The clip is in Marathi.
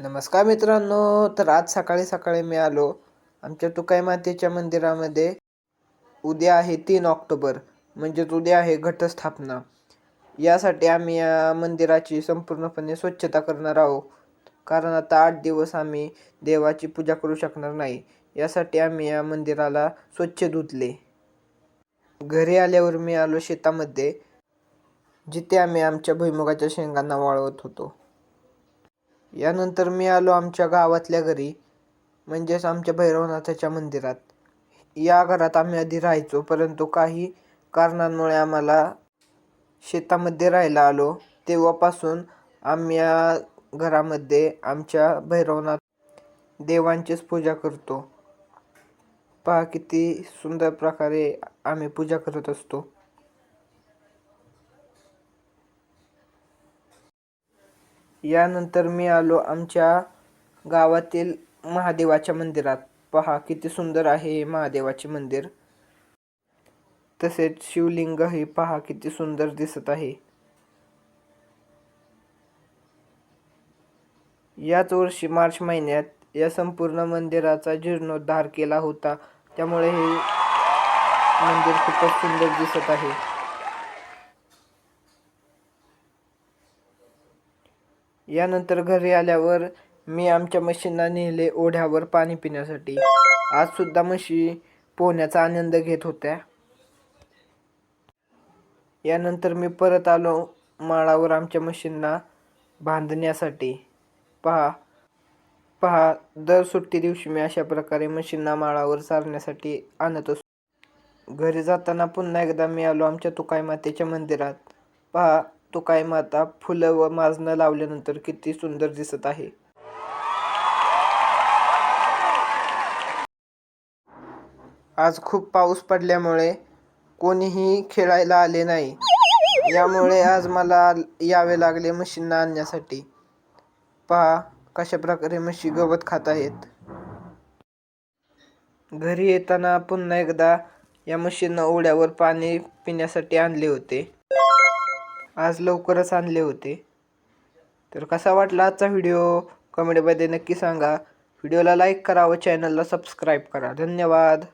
नमस्कार मित्रांनो तर आज सकाळी सकाळी मी आलो. आमच्या तुकाई मातेच्या मंदिरामध्ये उद्या आहे तीन ऑक्टोबर म्हणजेच उद्या आहे घटस्थापना. यासाठी आम्ही या मंदिराची संपूर्णपणे स्वच्छता करणार आहोत. कारण आता आठ दिवस आम्ही देवाची पूजा करू शकणार नाही. यासाठी आम्ही या मंदिराला स्वच्छ धुतले. घरी आल्यावर मी आलो शेतामध्ये जिथे आम्ही आमच्या भुईमुगाच्या शेंगांना वाळवत होतो. यानंतर मी आलो आमच्या गावातल्या घरी म्हणजेच आमच्या भैरवनाथाच्या मंदिरात. या घरात आम्ही आधी राहायचो परंतु काही कारणांमुळे आम्हाला शेतामध्ये राहायला आलो. तेव्हापासून आम्ही या घरामध्ये आमच्या भैरवनाथ देवांचीच पूजा करतो. पहा किती सुंदर प्रकारे आम्ही पूजा करत असतो. यानंतर मी आलो आमच्या गावातील महादेवाच्या मंदिरात. पहा किती सुंदर आहे हे महादेवाचे मंदिर. तसेच शिवलिंग हे पहा किती सुंदर दिसत आहे. याच वर्षी मार्च महिन्यात या संपूर्ण मंदिराचा जीर्णोद्धार केला होता. त्यामुळे हे मंदिर खूपच सुंदर दिसत आहे. यानंतर घरी आल्यावर मी आमच्या म्हशींना नेले ओढ्यावर पाणी पिण्यासाठी. आज सुद्धा म्हशी पोहण्याचा आनंद घेत होत्या. यानंतर मी परत आलो माळावर आमच्या म्हशींना बांधण्यासाठी. पहा पहा दर सुट्टी दिवशी मी अशा प्रकारे म्हशींना माळावर चालण्यासाठी आणत असतो. घरी जाताना पुन्हा एकदा मी आलो आमच्या तुकाई मातेच्या मंदिरात. पहा तुकाई माता फुलं व माजणं लावल्यानंतर किती सुंदर दिसत आहे. आज खूप पाऊस पडल्यामुळे कोणीही खेळायला आले नाही. यामुळे आज मला यावे लागले म्हशींना आणण्यासाठी. पहा कशा प्रकारे म्हशी गवत खात आहेत. घरी येताना पुन्हा एकदा या म्हशींना ओढ्यावर पाणी पिण्यासाठी आणले होते. आज लवकरच आणले होते. तर कसा वाटला आजचा व्हिडिओ? कमेंटमध्ये नक्की सांगा. व्हिडिओला लाईक करा व चॅनलला सबस्क्राईब करा. धन्यवाद.